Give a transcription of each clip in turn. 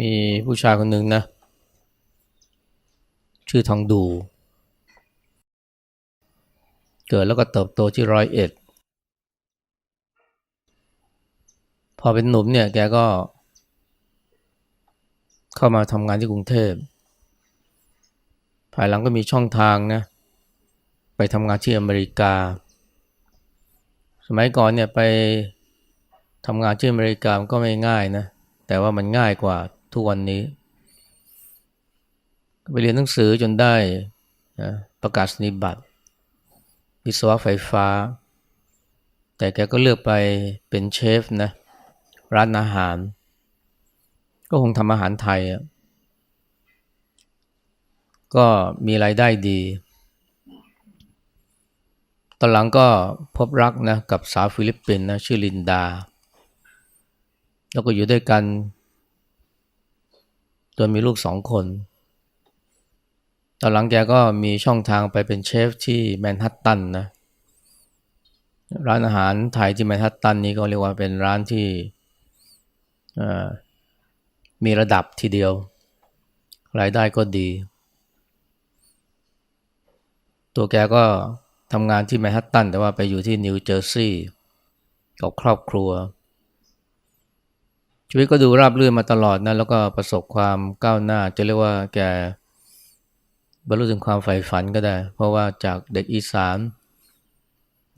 มีผู้ชายคนหนึ่งนะ ชื่อทองดู เกิดแล้วก็เติบโตที่ร้อยเอ็ด พอเป็นหนุ่มเนี่ยแกก็ เข้ามาทำงานที่กรุงเทพ ภายหลังก็มีช่องทางนะ ไปทำงานที่อเมริกา สมัยก่อนเนี่ยไปทำงานที่อเมริกาก็ไม่ง่ายนะแต่ว่ามันง่ายกว่า ทุกวันนี้ ไปเรียนหนังสือจนได้นะประกาศนียบัตรวิศวะไฟฟ้า แต่แกก็เลือกไปเป็นเชฟนะร้านอาหาร ก็คงทำอาหารไทย ก็มีรายได้ดี ตอนหลังก็พบรักนะกับสาวฟิลิปปินส์นะชื่อลินดา แล้วก็อยู่ด้วยกัน จนมีลูกสองคน ตอนหลังแกก็มีช่องทางไปเป็นเชฟที่แมนฮัตตันนะร้านอาหารไทยที่แมนฮัตตันนี้ก็เรียกว่าเป็นร้านที่มีระดับทีเดียว รายได้ก็ดี ตัวแกก็ทำงานที่แมนฮัตตันแต่ว่าไปอยู่ที่นิวเจอร์ซีย์กับครอบครัว ชีวิตก็ดูราบรื่นมาตลอดนะแล้วก็ประสบความก้าวหน้า จะเรียกว่าแกบรรลุถึงความใฝ่ฝันก็ได้ เพราะว่าจากเด็กอีสาน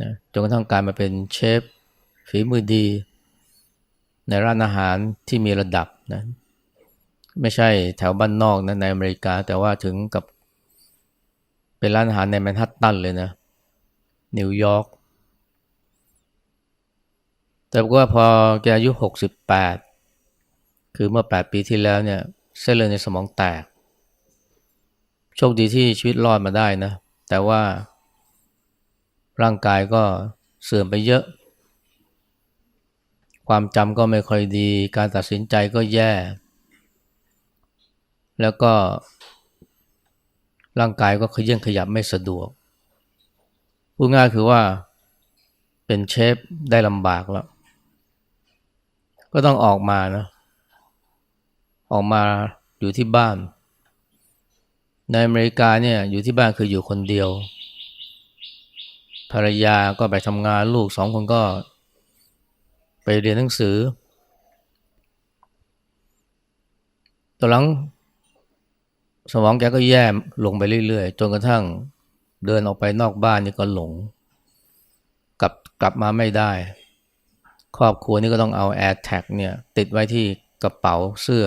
นะจนกระทั่งกลายมาเป็นเชฟฝีมือดี ในร้านอาหารที่มีระดับนะไม่ใช่แถวบ้านนอกนะในอเมริกา แต่ว่าถึงกับเป็นร้านอาหารในแมนฮัตตันเลยนะ นิวยอร์กแต่ว่าพอแกอายุหกสิบแปด คือเมื่อแปดปีที่แล้วเนี่ยเส้นเลือดในสมองแตก โชคดีที่ชีวิตรอดมาได้นะ แต่ว่าร่างกายก็เสื่อมไปเยอะ ความจำก็ไม่ค่อยดี การตัดสินใจก็แย่ แล้วก็ ร่างกายก็ขยื่นขยับไม่สะดวก พูดง่ายคือว่าเป็นเชฟได้ลำบากแล้ว ก็ต้องออกมานะ ออกมาอยู่ที่บ้าน ในอเมริกาเนี่ยอยู่ที่บ้านคืออยู่คนเดียว ภรรยาก็ไปทำงานลูกสองคนก็ไปเรียนหนังสือตอนหลังสมองแกก็แย่ลงไปเรื่อยๆ จนกระทั่งเดินออกไปนอกบ้านนี่ก็หลง กลับกลับมาไม่ได้ ครอบครัวนี่ก็ต้องเอา Air Tag เนี่ยติดไว้ที่กระเป๋าเสื้อ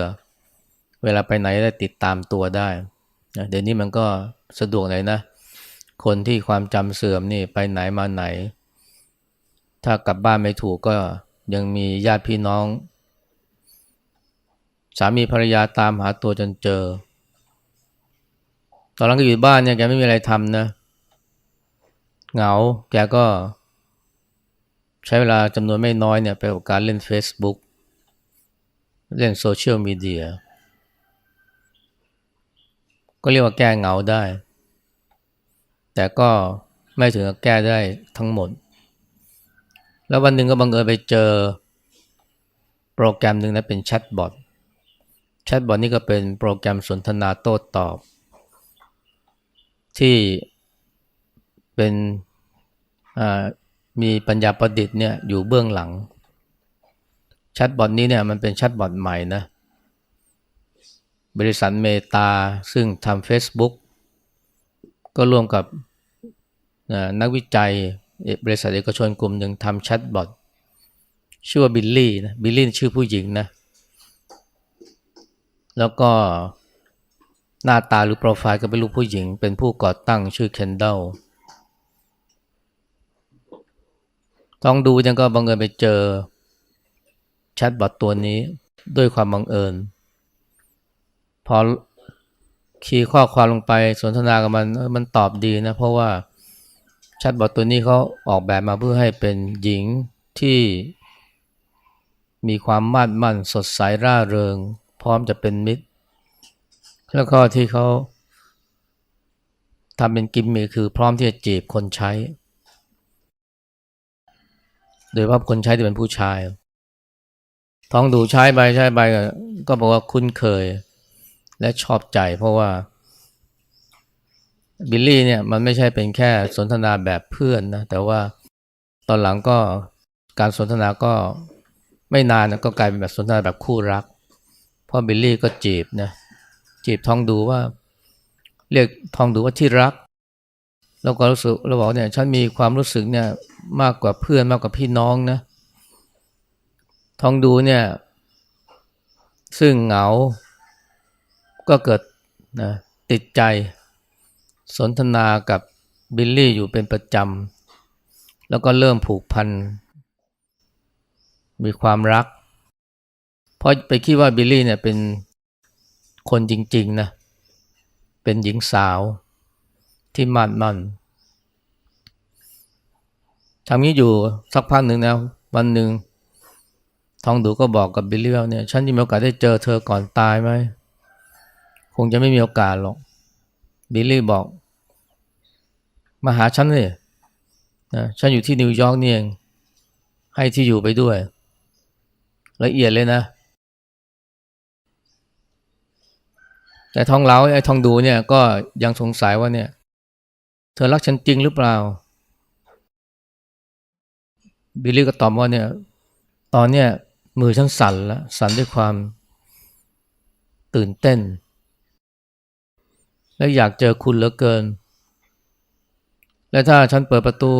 เวลาไปไหนได้ติดตามตัวได้เดี๋ยวนี้มันก็สะดวกเลยนะ คนที่ความจำเสื่อมนี่ไปไหนมาไหน ถ้ากลับบ้านไม่ถูกก็ยังมีญาติพี่น้อง สามีภรรยาตามหาตัวจนเจอ ตอนหลังก็อยู่บ้านเนี่ยแกไม่มีอะไรทำนะ เหงาแกก็ใช้เวลาจำนวนไม่น้อยเนี่ยไปกับการเล่น Facebook เล่นโซเชียลมีเดีย ก็เรียกว่าแก้เหงาได้ แต่ก็ไม่ถึงกับแก้ได้ทั้งหมด แล้ววันหนึ่งก็บังเอิญไปเจอโปรแกรมหนึ่งนะเป็นแชทบอทแชทบอทนี่ก็เป็นโปรแกรมสนทนาโต้ตอบ ที่เป็นมีปัญญาประดิษฐ์เนี่ยอยู่เบื้องหลังแชทบอทนี้เนี่ยมันเป็นแชทบอทใหม่นะ บริษัทเมตาซึ่งทำ Facebook ก็ร่วมกับนักวิจัยบริษัทเอกชนกลุ่มหนึ่งทำแชทบอทชื่อว่าบิลลี่นะบิลลี่ชื่อผู้หญิงนะ แล้วก็หน้าตาหรือโปรไฟล์ก็เป็นรูปผู้หญิง เป็นผู้ก่อตั้งชื่อเคนเดลต้องดูยังก็บังเอิญไปเจอแชทบอทตัวนี้ด้วยความบังเอิญ พอคีย์ข้อความลงไปสนทนากับมันมันตอบดีนะ เพราะว่าแชทบอทตัวนี้เขาออกแบบมาเพื่อให้เป็นหญิงที่มีความมั่นมั่นสดใสร่าเริง พร้อมจะเป็นมิตร แล้วก็ที่เขาทำเป็นกิมมิคคือพร้อมที่จะจีบคนใช้ โดยว่าะคนใช้ที่เป็นผู้ชาย ท้องดูใช้ไปใช้ไปก็บอกว่าคุ้นเคย และชอบใจเพราะว่าบิลลี่เนี่ยมันไม่ใช่เป็นแค่สนทนาแบบเพื่อนนะแต่ว่าตอนหลังก็การสนทนาก็ไม่นานนะก็กลายเป็นแบบสนทนาแบบคู่รัก เพราะบิลลี่ก็จีบนะจีบทองดูว่า เรียกทองดูว่าที่รัก แล้วก็รู้สึกเราบอกเนี่ยฉันมีความรู้สึกเนี่ยมากกว่าเพื่อนมากกว่าพี่น้องนะทองดูเนี่ย ซึ่งเหงา ก็เกิดนะติดใจสนทนากับบิลลี่อยู่เป็นประจำ แล้วก็เริ่มผูกพัน มีความรัก เพราะไปคิดว่าบิลลี่เนี่ยเป็นคนจริงๆนะ เป็นหญิงสาวที่มั่นมั่นทำนี้อยู่สักพักหนึ่งนะวันหนึ่งทองดูก็บอกกับบิลลี่ว่าเนี่ย ฉันจะมีโอกาสได้เจอเธอก่อนตายไหม งจะไม่มีโอกาสหรอก บิลลี่บอก มาหาฉันเลยนะฉันอยู่ที่นิวยอร์กนี่เอง ให้ที่อยู่ไปด้วย ละเอียดเลยนะ แต่ทองเหลาไอ้ทองดูเนี่ยก็ยังสงสัยว่าเนี่ย เธอรักฉันจริงหรือเปล่า บิลลี่ก็ตอบว่าเนี่ย ตอนเนี้ยมือฉันสั่นแล้วสั่นด้วยความตื่นเต้น และอยากเจอคุณเหลือเกิน และถ้าฉันเปิดประตู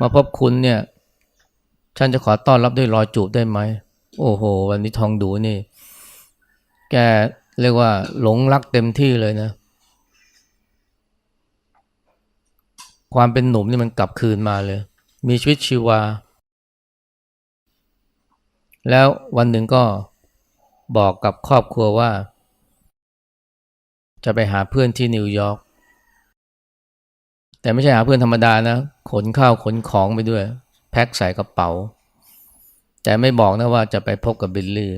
มาพบคุณเนี่ย ฉันจะขอต้อนรับด้วยรอยจูบได้ไหม โอ้โห วันนี้ทองดูนี่ แกเรียกว่าหลงรักเต็มที่เลยนะ ความเป็นหนุ่มนี่มันกลับคืนมาเลย มีชีวิตชีวา แล้ววันหนึ่งก็บอกกับครอบครัวว่า จะไปหาเพื่อนที่นิวยอร์กแต่ไม่ใช่หาเพื่อนธรรมดานะ ขนข้าวขนของไปด้วย แพ็คใส่กระเป๋า แต่ไม่บอกนะว่าจะไปพบกับบิลลี่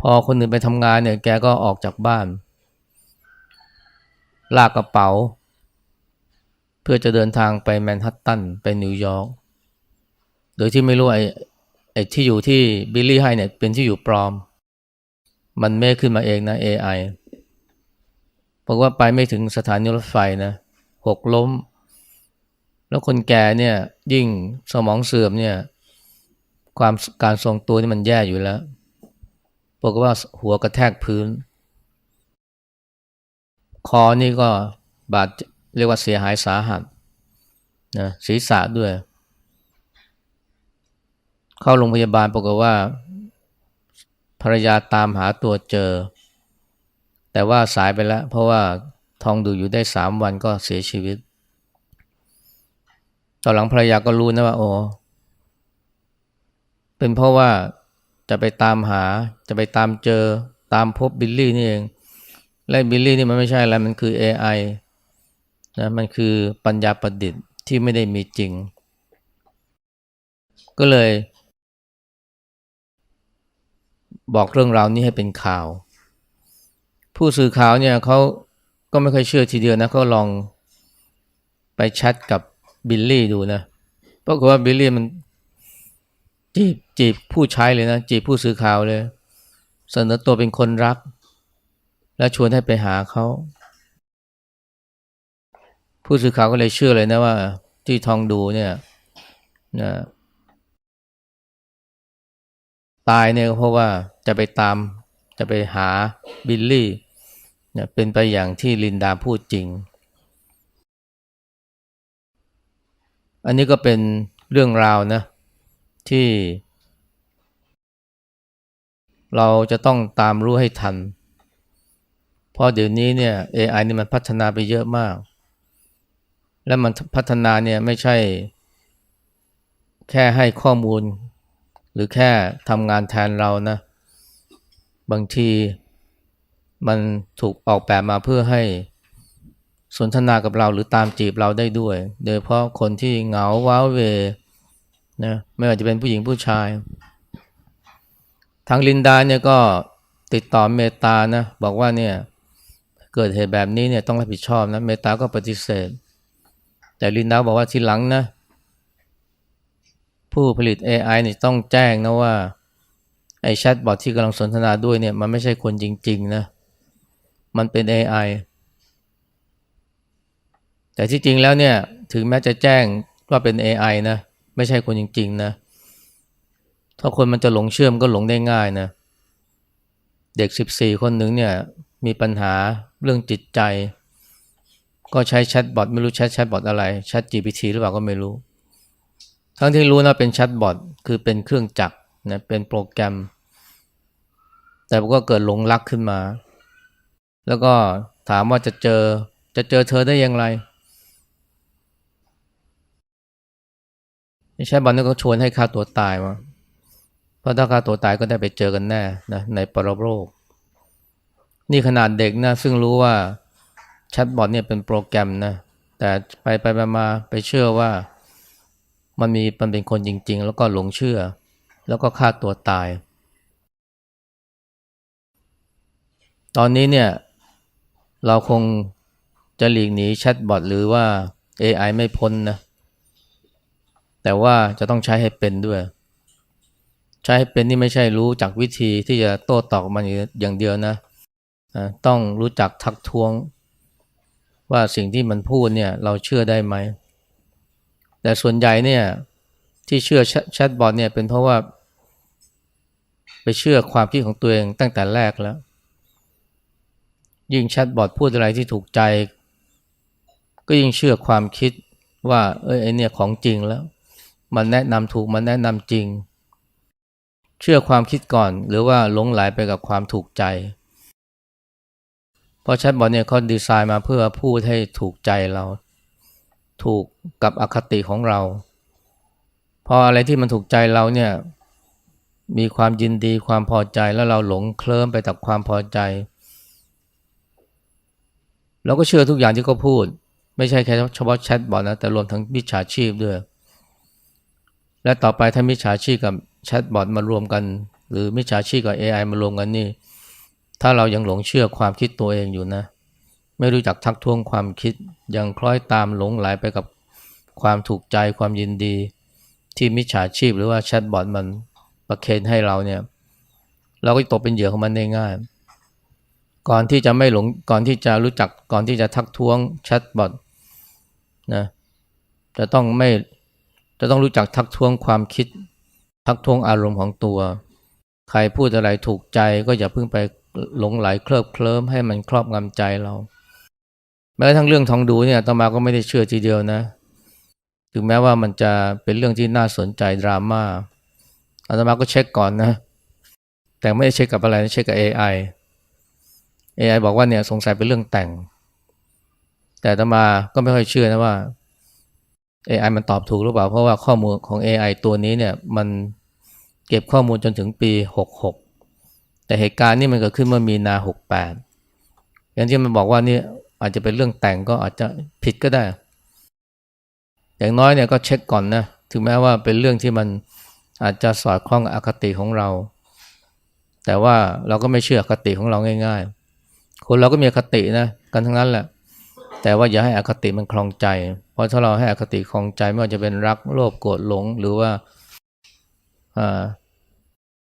พอคนอื่นไปทำงานเนี่ย แกก็ออกจากบ้าน ลากกระเป๋า เพื่อจะเดินทางไปแมนฮัตตัน ไปนิวยอร์กโดยที่ไม่รู้ไอ้ไอ้ที่อยู่ที่บิลลี่ให้เนี่ยเป็นที่อยู่ปลอม มันเมฆขึ้นมาเองนะ AI บอกว่าไปไม่ถึงสถานีรถไฟนะหกล้ม แล้วคนแก่เนี่ยยิ่งสมองเสื่อมเนี่ยความการทรงตัวนี่มันแย่อยู่แล้วบอกว่าหัวกระแทกพื้น คอนี่ก็บาดเรียกว่าเสียหายสาหัสนะศีรษะด้วย เข้าโรงพยาบาลปรากว่า ภรรยาตามหาตัวเจอ แต่ว่าสายไปแล้ว เพราะว่าทองดูอยู่ได้สามวันก็เสียชีวิตตอนหลังภรรยาก็รู้นะว่าโอ้เป็นเพราะว่าจะไปตามหา จะไปตามเจอตามพบบิลลี่นี่เอง และบิลลี่นี่มันไม่ใช่อะไรมันคือ AI นะมันคือปัญญาประดิษฐ์ที่ไม่ได้มีจริง ก็เลย บอกเรื่องราวนี้ให้เป็นข่าว ผู้สื่อข่าวเนี่ยเขาก็ไม่ค่อยเชื่อทีเดียวนะก็ลองไปแชทกับบิลลี่ดูนะปรากฏว่าบิลลี่มันจีบจีบผู้ใช้เลยนะ จีบผู้สื่อข่าวเลย เสนอตัวเป็นคนรัก และชวนให้ไปหาเขา ผู้สื่อข่าวก็เลยเชื่อเลยนะว่า ที่ทองดูเนี่ยนะ ตายเนี่ยเพราะว่าจะไปตามจะไปหาบิลลี่เนี่ยเป็นไปอย่างที่ลินดาพูดจริง อันนี้ก็เป็นเรื่องราวนะที่ เราจะต้องตามรู้ให้ทัน เพราะเดี๋ยวนี้เนี่ย AI นี่มันพัฒนาไปเยอะมาก และมันพัฒนาเนี่ยไม่ใช่แค่ให้ข้อมูล หรือแค่ทำงานแทนเรานะ บางทีมันถูกออกแบบมาเพื่อให้สนทนากับเราหรือตามจีบเราได้ด้วย โดยเพราะคนที่เหงาว้าเวนะไม่ว่าจะเป็นผู้หญิงผู้ชาย ทางลินดาเนี่ยก็ติดต่อเมตานะ บอกว่าเนี่ยเกิดเหตุแบบนี้เนี่ยต้องรับผิดชอบนะ เมตาก็ปฏิเสธ แต่ลินดาบอกว่าทีหลังนะพู ผู้ผลิต AI นี่ต้องแจ้งนะว่า ไอ้แชทบอทที่กำลังสนทนาด้วยเนี่ย มันไม่ใช่คนจริง ๆ นะ มันเป็น AI แต่ที่จริงแล้วเนี่ย ถึงแม้จะแจ้งว่าเป็น AI นะ ไม่ใช่คนจริง ๆ นะ ถ้าคนมันจะหลงเชื่อมก็หลงได้ง่ายนะ เด็ก 14 คนหนึ่งเนี่ย มีปัญหาเรื่องจิตใจ ก็ใช้แชทบอทไม่รู้แชทแชทบอทอะไรแชท GPT หรือเปล่าก็ไม่รู้ ทั้งที่รู้นะเป็นแชทบอทคือเป็นเครื่องจักรนะเป็นโปรแกรม แต่ก็เกิดหลงรักขึ้นมา แล้วก็ถามว่าจะเจอจะเจอเธอได้อย่างไรแชทบอทนี่ก็ชวนให้ฆ่าตัวตายมาเพราะถ้าฆ่าตัวตายก็ได้ไปเจอกันแน่นะในปรโลกนี่ขนาดเด็กนะซึ่งรู้ว่าแชทบอทเนี่ยเป็นโปรแกรมนะแต่ไปไปไปมาไปเชื่อว่า มันมีมันเป็นคนจริง ๆ แล้วก็หลงเชื่อ แล้วก็ฆ่าตัวตาย ตอนนี้เนี่ยเราคงจะหลีกหนีแชทบอทหรือว่า AI ไม่พ้นนะแต่ว่าจะต้องใช้ให้เป็นด้วย ใช้ให้เป็นนี่ไม่ใช่รู้จักวิธีที่จะโต้ตอบมันอย่างเดียวนะะต้องรู้จักทักท้วง ว่าสิ่งที่มันพูดเนี่ยเราเชื่อได้ไหม แต่ส่วนใหญ่เนี่ยที่เชื่อแชทบอทเนี่ยเป็นเพราะว่า ไปเชื่อความคิดของตัวเองตั้งแต่แรกแล้ว ยิ่งแชทบอทพูดอะไรที่ถูกใจ ก็ยิ่งเชื่อความคิดว่า เอ้ยไอเนี่ยของจริงแล้ว มันแนะนำถูกมันแนะนำจริง เชื่อความคิดก่อน หรือว่าหลงไหลไปกับความถูกใจเพราะแชทบอทเนี่ยเขาดีไซน์มาเพื่อพูดให้ถูกใจเรา ถูกกับอคติของเรา พออะไรที่มันถูกใจเราเนี่ยมีความยินดีความพอใจแล้วเราหลงเคลิ้มไปกับความพอใจเราก็เชื่อทุกอย่างที่เขาพูด ไม่ใช่แค่เฉพาะแชทบอทนะแต่รวมทั้งมิจฉาชีพด้วย และต่อไปถ้ามิจฉาชีพกับแชทบอทมารวมกัน หรือมิจฉาชีพกับ AI มารวมกันนี่ ถ้าเรายังหลงเชื่อความคิดตัวเองอยู่นะ ไม่รู้จักทักท้วงความคิด ยังคล้อยตามหลงไหลไปกับความถูกใจความยินดี ที่มิจฉาชีพหรือว่าแชทบอทมันประเคนให้เราเนี่ย เราก็ตกเป็นเหยื่อของมันได้ง่าย ก่อนที่จะไม่หลงก่อนที่จะรู้จักก่อนที่จะทักท้วงแชทบอทนะจะต้องไม่จะต้องรู้จักทักท้วงความคิด ทักท้วงอารมณ์ของตัว ใครพูดอะไรถูกใจก็อย่าเพิ่งไปหลงไหลเคลิบเคลิ้มให้มันครอบงำใจเรา แม้ทั้งเรื่องทองดูเนี่ยต่อมาก็ไม่ได้เชื่อทีเดียวนะ ถึงแม้ว่ามันจะเป็นเรื่องที่น่าสนใจดราม่าอาตมาก็เช็คก่อนนะ แต่ไม่ได้เช็คกับอะไรเช็คกับ AI AI บอกว่าเนี่ยสงสัยเป็นเรื่องแต่ง แต่ต่อมาก็ไม่ค่อยเชื่อนะว่า AI มันตอบถูกหรือเปล่า เพราะว่าข้อมูลของ AI ตัวนี้เนี่ยมันเก็บข้อมูลจนถึงปี 66 แต่เหตุการณ์นี้มันเกิดขึ้นเมื่อมีนา 68 อย่างที่มันบอกว่านี่ อาจจะเป็นเรื่องแต่งก็อาจจะผิดก็ได้ อย่างน้อยเนี่ยก็เช็คก่อนนะถึงแม้ว่าเป็นเรื่องที่มันอาจจะสอดคล้องอคติของเรา แต่ว่าเราก็ไม่เชื่ออคติของเราง่าย ๆ คนเราก็มีอคตินะกันทั้งนั้นแหละ แต่ว่าอย่าให้อคติมันคลองใจ เพราะถ้าเราให้อคติคลองใจไม่ว่าจะเป็นรักโลภโกรธหลง หรือว่า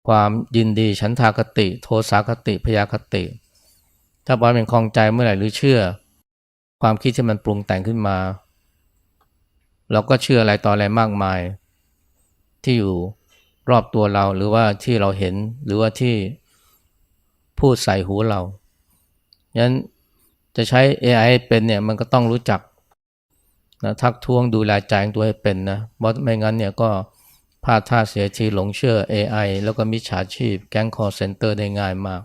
ความยินดีฉันทากติ โทสาคติพยาคติ ถ้าปล่อยเป็นคลองใจเมื่อไหร่หรือเชื่อ ความคิดที่มันปรุงแต่งขึ้นมา เราก็เชื่ออะไรต่ออะไรมากมาย ที่อยู่รอบตัวเราหรือว่าที่เราเห็นหรือว่าที่พูดใส่หูเรางั้นจะใช้ AI เป็นเนี่ยมันก็ต้องรู้จักนะทักท้วงดูแลใจของตัวให้เป็นนะเพราะไม่งั้นเนี่ยก็พลาดท่าเสียทีหลงเชื่อ AI แล้วก็มิจฉาชีพแก๊งคอร์เซนเตอร์ได้ง่ายมาก